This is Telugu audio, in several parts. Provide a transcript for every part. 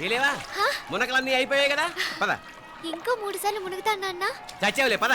తెలియవా మునకలన్నీ అయిపోయాయి కదా? పద. ఇంకో మూడు సార్లు మునుగుతా నాన్న. చచ్చావులే పద.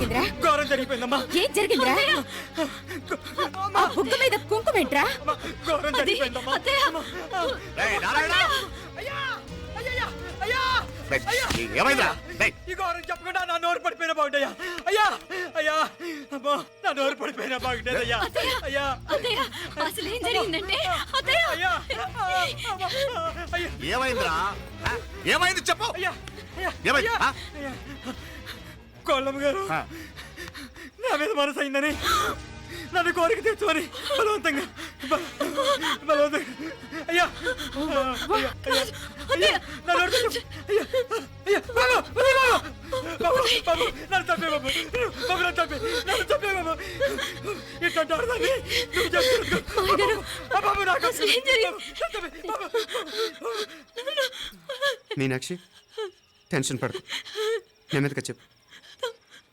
జరిగిందిరా? ఘోరం జరిగిపోయిందమ్మా. ఏం జరిగిందిరా? ఆ బుగ్గ మీద కుంకుమేంట్రా ఘోరం రేయ్, నారాయణ! ఏమైందిరా? ఈ ఘోరం చెప్పకుండా నా నోరు పడిపోయిన బాగుంటాయా అయ్యా! అయ్యా! అమ్మో నా నోరు పడిపోయిన బాగుంటేది అయ్యా అయ్యా! అత్తయ్య! అసలు ఏం జరిగిందంటే? అత్తయ్య! అయ్యా! అయ్యా! ఏమైందిరా? ఏమైంది చెప్పు! అయ్యా! అయ్యా! ఏమైంది? అయ్యా! కోళ్ళమ్మ గారు. ఆ. నా మీద మనసు అయిందని నన్ను కోరిక తెచ్చుకొని బలవంతంగా బ- బలవంతంగా. అయ్యా. అయ్యా, అయ్యా, అయ్యా, నా నోరు తెచ్చు. అయ్యా, అయ్యా, బాబు, బాబు, బాబు, బాబు, బాబు, నన్ను చంపే బాబు, బాబు, నన్ను చంపే, నన్ను చంపే బాబు. ఇట్లాంటి ఆడదాన్ని నువ్వు చేస్తున్నందుకు, బాబు, ఆ బాబు నాకు అసలు ఏం జరిగింది? నన్ను చంపే, బాబు. మీనాక్షి టెన్షన్ పడకు. నెమ్మదిగా చెప్పు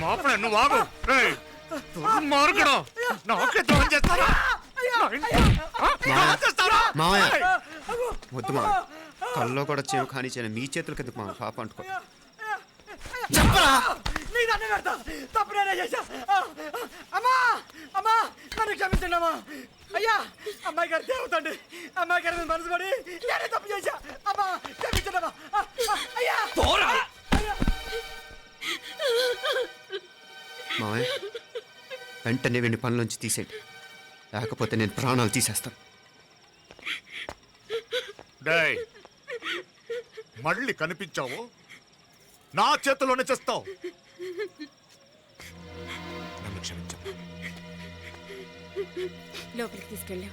మాపడే నువ్వు ఆగు. రేయ్, దుర్మార్గుడు. నాకే చేస్తారా? మావయ్య వద్దు కల్లో కూడా చేవు కానీ చేయను. మీ చేతుల కింద మా పాప అంటుకో. చెప్పరా? నీ దండ పెడతా తప్పు నేనే చేశా. ఆ, ఆ, అమ్మా అమ్మా నన్ను క్షమించండి అమ్మా అయ్యా అమ్మాయి గారు దేవతండి అమ్మాయి గారి మనసు పడి నేనే తప్పు చేశా. అమ్మా క్షమించండి అమ్మా ఆ, ఆ, అయ్యా. మావయ్య వెంటనే వీడిని పనిలోంచి తీసేయండి. లేకపోతే నేను ప్రాణాలు తీసేస్తాను. డేయ్, మళ్ళీ కనిపించావు? నా చేతిలోనే చేస్తావు? నన్ను క్షమించమ్మా. లోపలికి తీసుకెళ్ళాం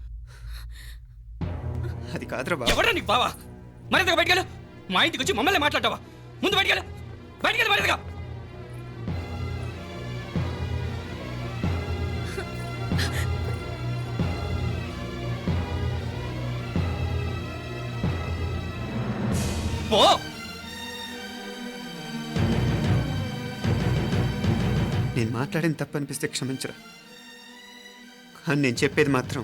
అది కాదురా బాబు. ఎవరా నీకు బావా? మరింతగా బయటకెళ్ళు మా ఇంటికి వచ్చి మమ్మల్ని మాట్లాడతావా? ముందు బయటకెళ్ళు బయటకెళ్ళు మరింతగా. పో. నేను మాట్లాడిన తప్పు అనిపిస్తే క్షమించరా. కానీ నేను చెప్పేది మాత్రం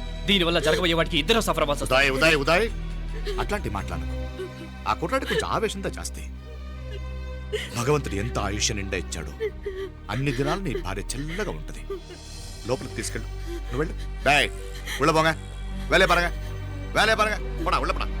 దీనివల్ల జరగబోయే వాటికి ఇద్దరు సఫర్ అవ్వాల్సి వస్తుంది. ఉదయ్ ఉదయ్ ఉదయ్. అట్లాంటి మాట్లాడను ఆ కుట్రాడి కొంచెం ఆవేశంతో జాస్తి భగవంతుడు ఎంత ఆయుష్య నిండా ఇచ్చాడు. అన్ని దినాలు నీ భార్య చల్లగా ఉంటుంది. లోపలికి తీసుకెళ్ళు. నువ్వు వెళ్ళు. బాయ్ ఉళ్ళబోగా వేలే పరగా. వేలే పరగా. పోడా ఉళ్ళపడా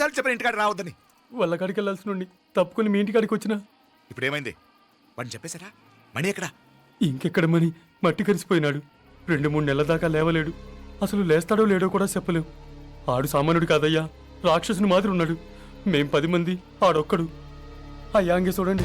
ఎన్నిసార్లు చెప్పిన ఇంటికాడ రావద్దని? వాళ్ళ కాడికి వెళ్ళాల్సి నుండి తప్పుకొని మీ ఇంటి కాడికి వచ్చిన? ఇప్పుడు ఏమైంది వాడిని చెప్పేశారా? మణి ఎక్కడ? ఇంకెక్కడ మని మట్టి కరిసిపోయినాడు. రెండు మూడు నెలల దాకా లేవలేడు. అసలు లేస్తాడో లేడో కూడా చెప్పలేం. ఆడు సామాన్యుడు కాదయ్యా. రాక్షసుని మాదిరి ఉన్నాడు. మేం పది మంది ఆడొక్కడు. అయ్యా అంగే చూడండి.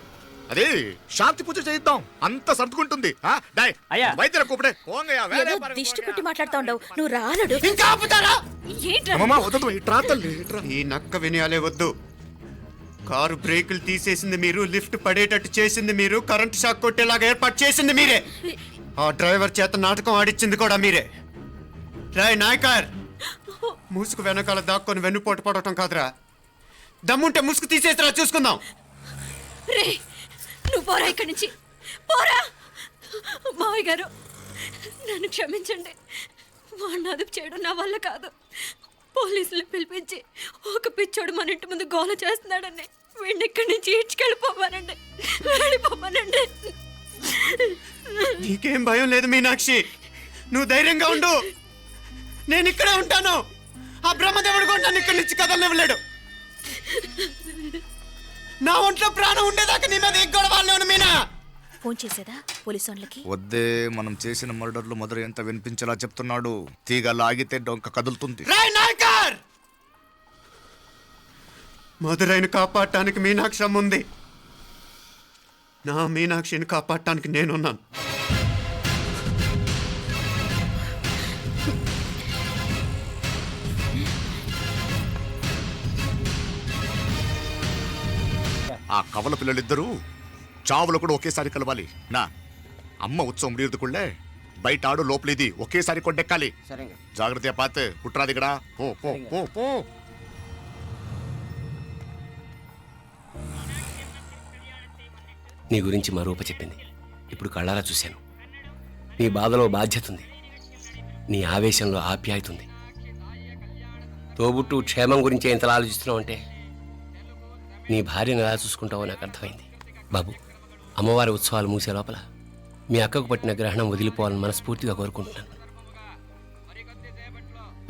అదే శాంతి పూజ చేయిద్దాం. అంత సర్దుకుంటుంది. అయ్యా. వైద్యుల కూపడే. ఏదో దిష్టి. పెట్టి మాట్లాడుతా ఉండవు నువ్వు రానడు. ఇంకా ఆపుతారా? ఏంట్రా? అమ్మమ్మ, వదదు, ఇట్రా తల్లి, ఇట్రా. ఈ నక్క వినయాలే వద్దు. కారు బ్రేకులు తీసేసింది మీరు లిఫ్ట్ పడేటట్టు చేసింది మీరు కరెంట్ షాక్ కొట్టేలాగా ఏర్పాటు చేసింది మీరే. ఆ డ్రైవర్ చేత నాటకం ఆడిచ్చింది కూడా మీరే. రాయ్ నాయకర్ ముసుగు వెనకాల దాక్కొని వెన్నుపోటు పడటం కాదురా. దమ్ముంటే ముసుగు తీసేసిరా చూసుకుందాం. రే నువ్వు పోరా ఇక్కడి నుంచి. పోరా. మావయ్య గారు నన్ను క్షమించండి. వాడిని అదుపు చేయడం నా వల్ల కాదు. పోలీసులు పిలిపించి ఒక పిచ్చోడు మన ఇంటి ముందు గోల చేస్తున్నాడని వీడిని ఇక్కడి నుంచి ఈడ్చుకెళ్ళిపోమానండి వెళ్ళిపోమానండి నీకేం భయం లేదు మీనాక్షి. నువ్వు ధైర్యంగా ఉండు. నేను ఇక్కడే ఉంటాను. ఆ బ్రహ్మదేవుడు కూడా నన్ను ఇక్కడి నుంచి కదలనివ్వలేడు. నా ఒంట్లో ప్రాణం ఉండేదాకా నీ మీద ఎగ్గొడ వాళ్ళని మీనా. ఫోన్ చేసేదా పోలీసు వాళ్ళకి? వద్దే మనం చేసిన మర్డర్లు మొదలు ఎంత వినిపించేలా చెప్తున్నాడు. తీగ లాగితే డొంక కదులుతుంది. రాయ్ నాయకర్! మధురైని కాపాడటానికి మీనాక్షి ఉంది నా మీనాక్షిని కాపాడటానికి నేనున్నాను. ఆ కవల పిల్లలిద్దరూ చావులు కూడా ఒకేసారి కలవాలి. నా అమ్మ ఉత్సవం ముడియదుకుళ్ళే బయట ఆడు లోపలిది ఒకేసారి కొండెక్కాలి. జాగ్రత్త పాత్ కుట్రాది ఇక్కడ పో పో పో పో. నీ గురించి మా రూప చెప్పింది. ఇప్పుడు కళ్ళారా చూశాను. నీ బాధలో బాధ్యత ఉంది నీ ఆవేశంలో ఆప్యాయత ఉంది తోబుట్టు క్షేమం గురించి ఎంతలా ఆలోచిస్తున్నావు అంటే నీ భార్యను ఎలా చూసుకుంటావో నాకు అర్థమైంది. బాబు అమ్మవారి ఉత్సవాలు మూసే లోపల మీ అక్కకు పట్టిన గ్రహణం వదిలిపోవాలని మనస్ఫూర్తిగా కోరుకుంటున్నాను.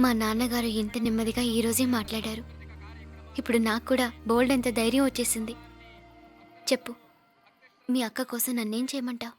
మా నాన్నగారు ఇంత నెమ్మదిగా ఈ రోజే మాట్లాడారు. ఇప్పుడు నాకు కూడా బోల్డ్ ఎంత ధైర్యం వచ్చేసింది. చెప్పు మీ అక్క కోసం నన్నేం చేయమంటావు?